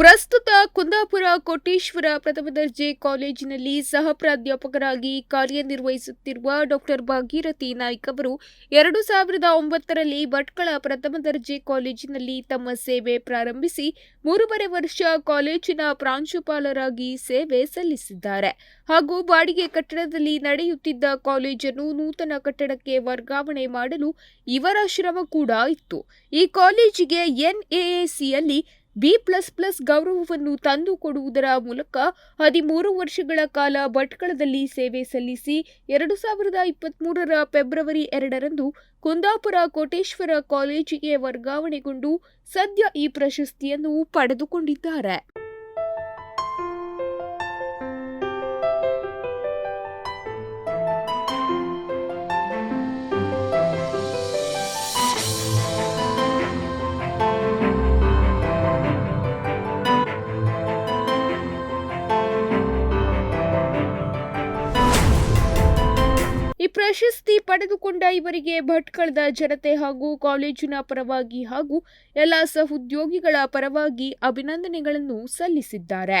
ಪ್ರಸ್ತುತ ಕುಂದಾಪುರ ಕೋಟೇಶ್ವರ ಪ್ರಥಮ ದರ್ಜೆ ಕಾಲೇಜಿನಲ್ಲಿ ಸಹ ಪ್ರಾಧ್ಯಾಪಕರಾಗಿ ಕಾರ್ಯನಿರ್ವಹಿಸುತ್ತಿರುವ ಡಾಕ್ಟರ್ ಭಾಗೀರಥಿ ನಾಯ್ಕ್ ಅವರು ಎರಡು ಸಾವಿರದ ಒಂಬತ್ತರಲ್ಲಿ ಭಟ್ಕಳ ಪ್ರಥಮ ದರ್ಜೆ ಕಾಲೇಜಿನಲ್ಲಿ ತಮ್ಮ ಸೇವೆ ಪ್ರಾರಂಭಿಸಿ ಮೂರುವರೆ ವರ್ಷ ಕಾಲೇಜಿನ ಪ್ರಾಂಶುಪಾಲರಾಗಿ ಸೇವೆ ಸಲ್ಲಿಸಿದ್ದಾರೆ. ಹಾಗೂ ಬಾಡಿಗೆ ಕಟ್ಟಡದಲ್ಲಿ ನಡೆಯುತ್ತಿದ್ದ ಕಾಲೇಜನ್ನು ನೂತನ ಕಟ್ಟಡಕ್ಕೆ ವರ್ಗಾವಣೆ ಮಾಡಲು ಇವರ ಶ್ರಮ ಕೂಡ ಇತ್ತು. ಈ ಕಾಲೇಜಿಗೆ ಎನ್ಎಎಸಿಯಲ್ಲಿ ಬಿ ಪ್ಲಸ್ ಪ್ಲಸ್ ಗೌರವವನ್ನು ತಂದುಕೊಡುವುದರ ಮೂಲಕ ಹದಿಮೂರು ವರ್ಷಗಳ ಕಾಲ ಭಟ್ಕಳದಲ್ಲಿ ಸೇವೆ ಸಲ್ಲಿಸಿ ಎರಡು ಸಾವಿರದ ಇಪ್ಪತ್ತ್ಮೂರರ ಫೆಬ್ರವರಿ ಎರಡರಂದು ಕುಂದಾಪುರ ಕೋಟೇಶ್ವರ ಕಾಲೇಜಿಗೆ ವರ್ಗಾವಣೆಗೊಂಡು ಸದ್ಯ ಈ ಪ್ರಶಸ್ತಿಯನ್ನು ಪಡೆದುಕೊಂಡಿದ್ದಾರೆ. ಈ ಪ್ರಶಸ್ತಿ ಪಡೆದುಕೊಂಡ ಇವರಿಗೆ ಭಟ್ಕಳದ ಜನತೆ ಹಾಗೂ ಕಾಲೇಜಿನ ಪರವಾಗಿ ಹಾಗೂ ಎಲ್ಲ ಸಹೋದ್ಯೋಗಿಗಳ ಪರವಾಗಿ ಅಭಿನಂದನೆಗಳನ್ನು ಸಲ್ಲಿಸಿದ್ದಾರೆ.